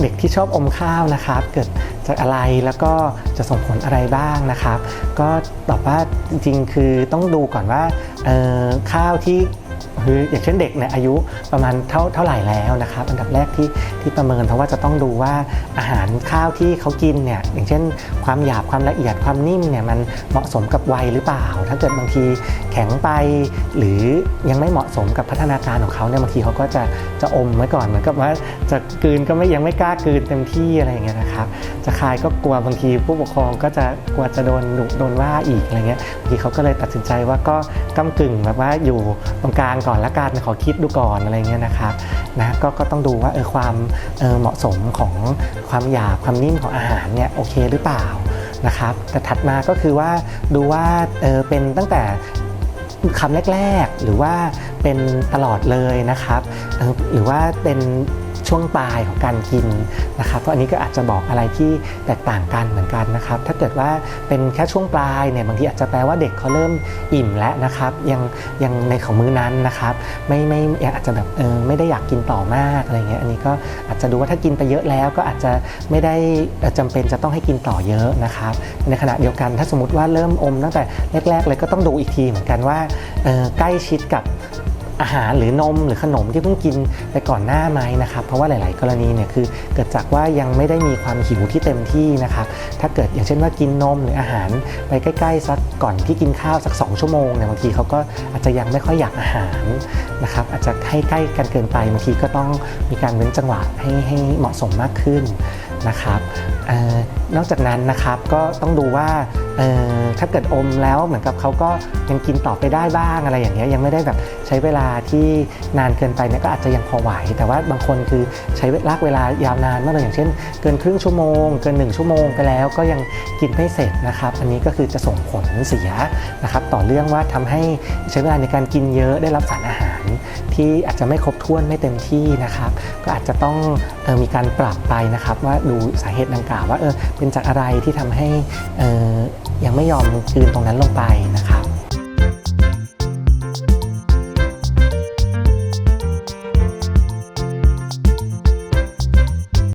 เด็กที่ชอบอมข้าวนะครับ เกิดจากอะไรแล้วก็จะส่งผลอะไรบ้างนะครับ ก็ตอบว่าจริงๆคือต้องดูก่อนว่าข้าวที่ คืออย่างเช่นเด็กเนี่ยอายุประมาณเท่าเท่าไหร่แล้วนะครับอันดับแรกที่ที่ประเมินเพราะว่าจะต้องดูว่าอาหารข้าวที่เขากินเนี่ยอย่างเช่น ความหยาบความละเอียดความนิ่มเนี่ยมันเหมาะสมกับวัยหรือเปล่า ถ้าเกิดบางทีแข็งไป หรือยังไม่เหมาะสมกับพัฒนาการของเขาเนี่ยบางทีเขาก็จะจะอมไว้ก่อนเหมือนกับว่าจะกืนก็ไม่ยังไม่กล้ากืนเต็มที่อะไรอย่างเงี้ยนะครับจะคายก็กลัวบางทีผู้ปกครองก็จะกลัวจะโดนดุโดนว่าอีกอะไรเงี้ยบางทีเขาก็เลยตัดสินใจว่าก็ก้ากึ่งแบบว่าอยู่ตรงกลางก่อนละกันขอคิดดูก่อนอะไรเงี้ยนะครับนะก็ก็ต้องดูว่าเออความเออเหมาะสมของความหยาบความนิ่มของอาหารเนี่ยโอเคหรือเปล่านะครับแต่ถัดมาก็คือว่าดูว่าเออเป็นตั้งแต่คำแรก ๆ หรือว่าเป็นตลอดเลยนะครับเออหรือว่าเป็น ช่วงปลายของการกินนะครับเพราะอันนี้ก็อาจจะบอกอะไรที่แตกต่างกันเหมือนกันนะครับ ถ้าเกิดว่าเป็นแค่ช่วงปลายเนี่ยบางทีอาจจะแปลว่าเด็กเขาเริ่มอิ่มแล้วนะครับ ยังยังในของมื้อนั้นนะครับ ไม่ไม่อาจจะแบบเออไม่ได้อยากกินต่อมากอะไรเงี้ยอันนี้ก็อาจจะดูว่าถ้ากินไปเยอะแล้วก็อาจจะไม่ได้เอ่อจำเป็นจะต้องให้กินต่อเยอะนะครับ ในขณะเดียวกันถ้าสมมติว่าเริ่มอมตั้งแต่แรกๆเลยก็ต้องดูอีกทีเหมือนกันว่าใกล้ชิดกับ อาหารหรือนมหรือขนมที่เพิ่งกินไปก่อนหน้าไหมนะครับ เพราะว่าหลาย ๆ กรณีเนี่ยคือเกิดจากว่ายังไม่ได้มีความหิวที่เต็มที่นะครับ ถ้าเกิดอย่างเช่นว่ากินนมหรืออาหารไปใกล้ ๆ สักก่อนที่กินข้าวสัก 2 ชั่วโมงเนี่ยบางทีเขาก็อาจจะยังไม่ค่อยอยากอาหารนะครับอาจจะให้ใกล้กันเกินไปบางทีก็ต้องมีการเว้นจังหวะให้ให้เหมาะสมมากขึ้นนะครับออนอกจากนั้นนะครับก็ต้องดูว่า ถ้าเกิดอมแล้วเหมือนกับเขาก็ยังกินต่อไปได้บ้างอะไรอย่างเงี้ยยังไม่ได้แบบใช้เวลาที่นานเกินไปเนี่ยก็อาจจะยังพอไหว แต่ว่าบางคนคือใช้ลากเวลายาวนานมากเลยอย่างเช่น เกินครึ่งชั่วโมง เกิน 1 ชั่วโมงไปแล้วก็ยังกินไม่เสร็จนะครับ อันนี้ก็คือจะส่งผลเสียนะครับต่อเรื่องว่าทำให้ใช้เวลาในการกินเยอะได้รับสารอาหาร ที่อาจจะไม่ครบถ้วนไม่เต็มที่นะครับก็อาจจะต้องออมีการปรับไปนะครับว่าดูสาเหตุดังกล่าวว่าเออเป็นจากอะไรที่ทำให้ออ ยังไม่ยอมคืนตรงนั้นลงไปนะครับ